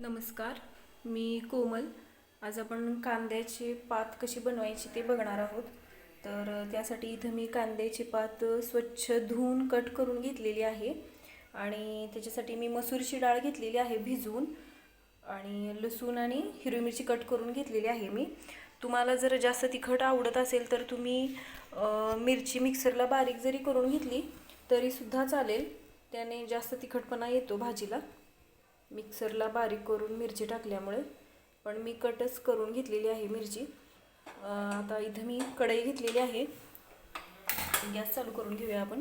नमस्कार मी कोमल. आज आपण कांद्याची पात कशी बनवायची ते बघणार आहोत. तर त्यासाठी इथं मी कांद्याची पात स्वच्छ धुवून कट करून घेतलेली आहे. आणि त्याच्यासाठी मी मसूरची डाळ घेतलेली आहे भिजवून. आणि लसूण आणि हिरवी मिरची कट करून घेतलेली आहे मी. तुम्हाला जर जास्त तिखट आवडत असेल तर तुम्ही मिरची मिक्सरला बारीक जरी करून घेतली तरीसुद्धा चालेल. त्याने जास्त तिखटपणा येतो भाजीला. मिक्सरला बारीक करून मिरची टाकल्यामुळे पण मी कटच करून घेतलेली आहे मिरची. आता इथं मी कढई घेतलेली आहे. गॅस चालू करून घेऊया आपण.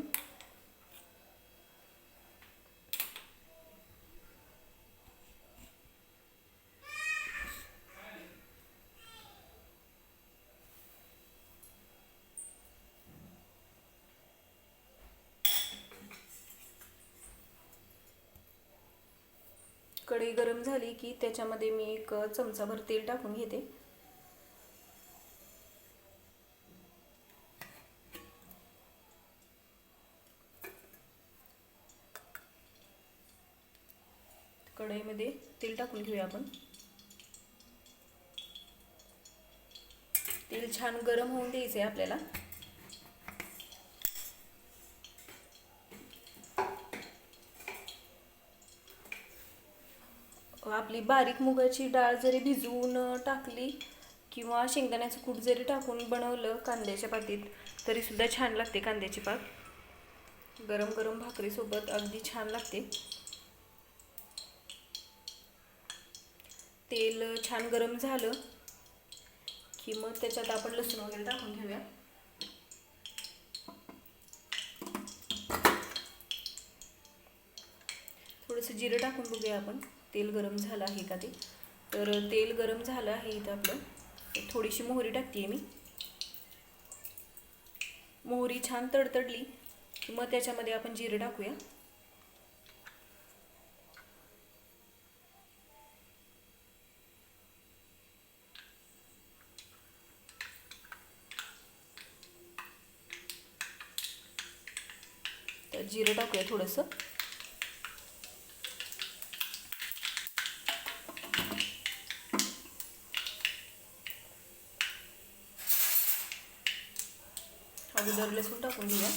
कढई गरम झाली की त्याच्यामध्ये मी एक चमचाभर तेल टाकून घेते. कढईमध्ये तेल टाकून घेऊया आपण. तेल छान गरम होऊन द्यायचं आहे आपल्याला. आपली बारीक मुगाची डाळ जरी भिजवून टाकली किंवा शेंगदाण्याचं कूट जरी टाकून बनवलं कांद्याच्या पातीत तरीसुद्धा छान लागते कांद्याची पात. गरम गरम भाकरीसोबत अगदी छान लागते. तेल छान गरम झालं की मग त्याच्यात आपण लसूण वगैरे टाकून घेऊया. थोडंसं जिरं टाकून बघूया आपण. तेल गरम झालं आहे का ते? तर तेल गरम झालं आहे इथं आपलं. थोडीशी मोहरी टाकते मी. मोहरी छान तडतडली. की मग त्याच्यामध्ये आपण जिरं टाकूया. तर जिरं टाकूया थोडंसं. अगोदर लसूण टाकून घेऊया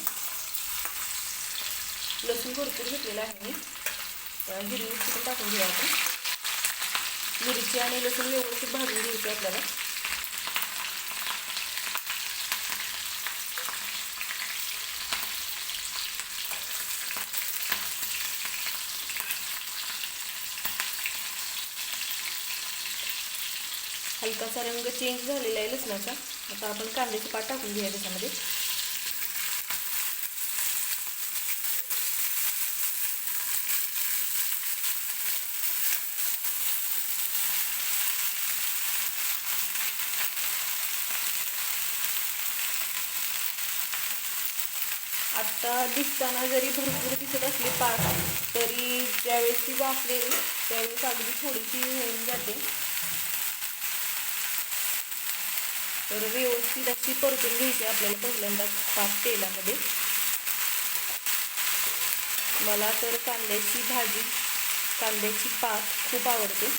लसूण भरपूर घेतलेला आहे मी. हिरवी मिरची पण टाकून घेऊया आपण. मिरची आणि लसूण व्यवस्थित भाजून घ्यायची आपल्याला. हलकासा रंग चेंज झालेला आहे लसणाचा. आता आपण कांद्याची पात टाकून घेऊया त्याच्यामध्ये. आता दिसताना जरी भरपूर दिसत असली पाक तरी ज्यावेळेस ती वापरेल त्यावेळेस अगदी थोडीशी होऊन जाते. तर व्यवस्थित अशी परतून घ्यायची आपल्याला पहिल्यांदा पाक तेलामध्ये. मला तर कांद्याची भाजी कांद्याची पात खूप आवडते.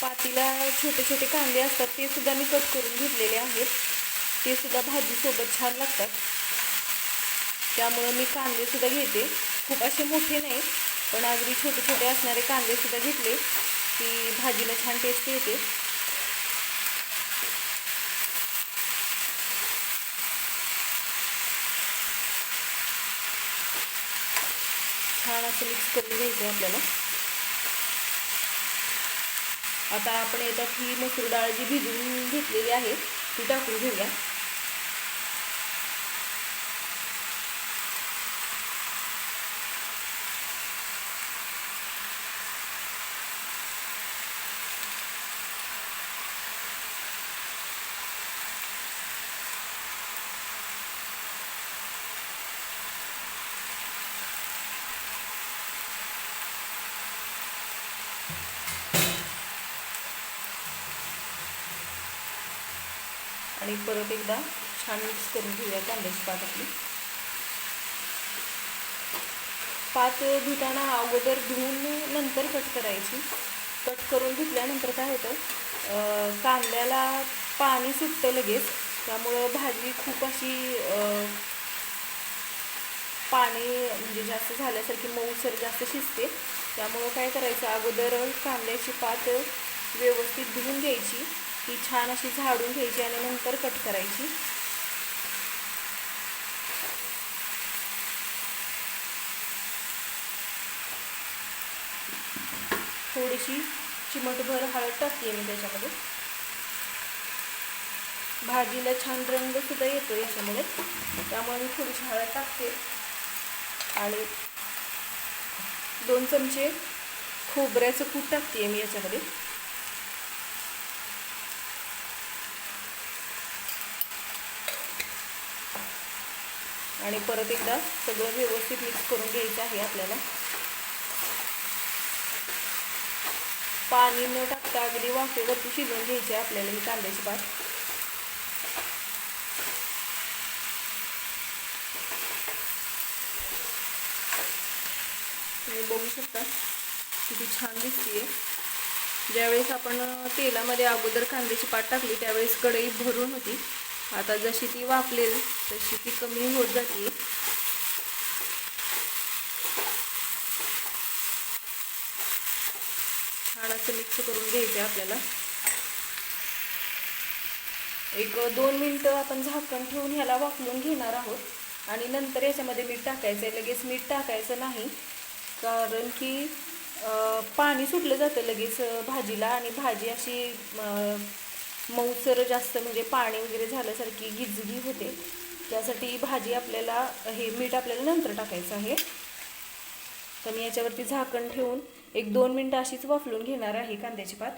पातीला छोटे छोटे कांदे असतात ते सुद्धा मी कट करून घेतलेले आहेत. ते सुद्धा भाजीसोबत छान लागतात. त्यामुळं मी कांदे सुद्धा घेते. खूप असे मोठे नाही पण अगदी छोटे छोटे असणारे कांदे सुद्धा घेतले. की भाजीला छान टेस्ट येते. छान असं मिक्स करून घ्यायचं आहे आपल्याला. आता आपण याच्यात ही मसूर डाळ जी भिजून घेतलेली आहे ती टाकून घेऊया. आणि परत एकदा छान मिक्स करून घेऊया कांद्याची पात आपली. पात धुताना अगोदर धुवून नंतर कट करायची. कट करून धुतल्यानंतर काय होतं कांद्याला पाणी सुटतं लगेच. त्यामुळं भाजी खूप अशी पाणी म्हणजे जास्त झाल्यासारखी मऊसर जास्त शिजते. त्यामुळं काय करायचं अगोदर कांद्याची पात व्यवस्थित धुवून घ्यायची. ती छान अशी झाडून घ्यायची आणि नंतर कट करायची. थोडीशी चिमटभर हळद टाकते मी त्याच्यामध्ये. भाजीला छान रंग सुद्धा येतो याच्यामुळे. त्यामुळे मी थोडीशी हळद टाकते. आणि दोन चमचे खोबऱ्याचं कूट टाकते मी याच्यामध्ये. आणि परत एकदा सगळं व्यवस्थित मिक्स करून घ्यायचं आहे आपल्याला. पाणी न टाकता अगदी वाफेवरती शिजवून घ्यायची आहे आपल्याला ही कांद्याची पात. तुम्ही बघू शकता किती छान दिसते ज्यावेळेस आपण तेलामध्ये अगोदर कांद्याची पात टाकली त्यावेळेस कढई भरून होती. आता जशी ती वापलेल तशी ती कमी होत जाते. छान असं मिक्स करून घ्यायचं आहे आपल्याला. एक दोन मिनटं आपण झाकण ठेवून ह्याला वाफलून घेणार आहोत. आणि नंतर याच्यामध्ये मीठ टाकायचं आहे. लगेच मीठ टाकायचं नाही. कारण की पाणी सुटलं जातं लगेच भाजीला. आणि भाजी अशी मऊसर जास्त म्हणजे पाणी वगैरे झाल्यासारखी गिजगी होते. त्यासाठी भाजी आपल्याला हे मीठ आपल्याला नंतर टाकायचं आहे. तर मी याच्यावरती झाकण ठेवून एक दोन मिनटं अशीच वाफलून घेणार आहे कांद्याची पात.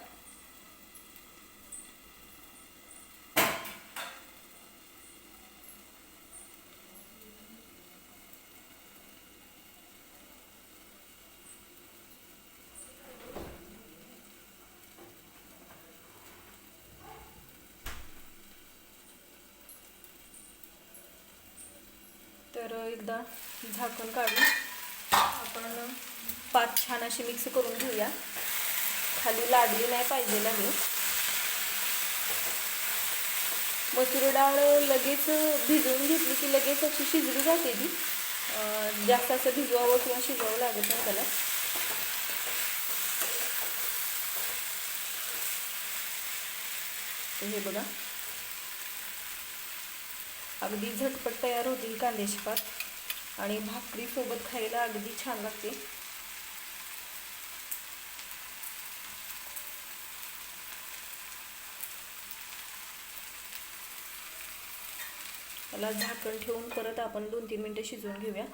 तर एकदा झाकण काढून आपण पात छान अशी मिक्स करून घेऊया. खाली लाडली नाही पाहिजे आहे. मसूर डाळ लगेच भिजवून घेतली की लगेच अशी शिजली जाते ती. जास्त असं भिजवावं किंवा शिजवावं लागत नाही त्याला. हे बघा. अगदी झटपट तयार होतील कांद्याची पात आणि भाकरीसोबत खायला अगदी छान लागते. त्याला झाकण ठेवून परत आपण दोन तीन मिनटं शिजवून घेऊया.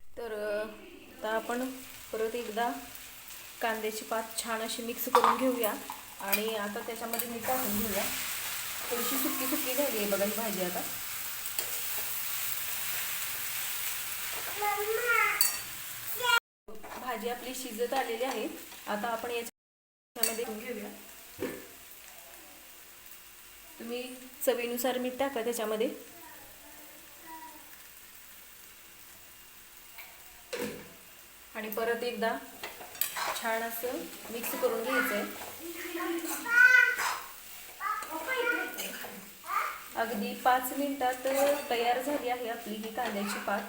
तर आता आपण परत एकदा कांद्याची पात छान अशी मिक्स करून घेऊया. आणि आता त्याच्यामध्ये मी टाकून घेऊया. थोडीशी सुकी सुकी झाली आहे बघा ही भाजी आता. भाजी आपली शिजत आलेली आहे. आता आपण याच्यामध्ये घेऊया. तुम्ही चवीनुसार मीठ टाका त्याच्यामध्ये. आणि परत एकदा छान असं मिक्स करून घ्यायचं आहे अगदी पाच मिनिटात तयार झाली आहे आपली ही कांद्याची पात.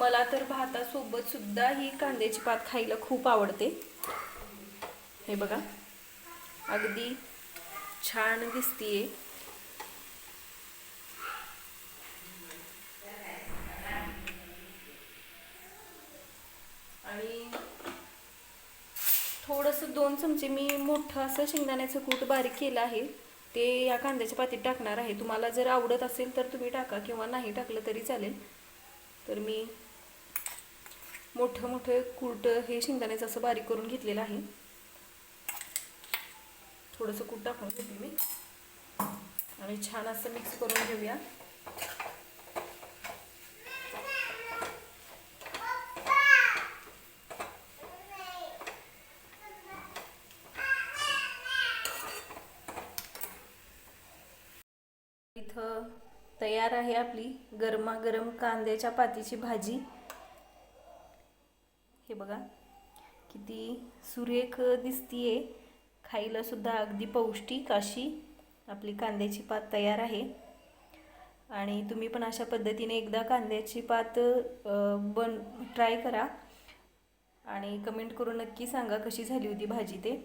मला तर भातासोबत सुद्धा ही कांद्याची पात खायला खूप आवडते. हे बघा. अगदी छान दिसतीये. आणि थोडंसं दोन चमचे मी मोठं असं शेंगदाण्याचं कूट बारीक केलं आहे. ते या कांद्याच्या पातीत टाकणार आहे. तुम्हाला जर आवडत असेल तर तुम्ही टाका किंवा नाही टाकलं तरी चालेल. तर मी मोठं मोठं कूट हे शेंगदाण्याचं असं बारीक करून घेतलेलं आहे. थोडंसं कूट टाकून घेते मी. आणि छान असं मिक्स करून घेऊया इथं तयार आहे आपली गरमागरम कांद्याच्या पातीची भाजी. हे बघा किती सुरेख दिसतीये. खायला सुद्धा अगदी पौष्टिक अशी आपली कांद्याची पात तयार आहे. आणि तुम्ही पण अशा पद्धतीने एकदा कांद्याची पात बन ट्राय करा. आणि कमेंट करून नक्की सांगा कशी झाली होती भाजी ते.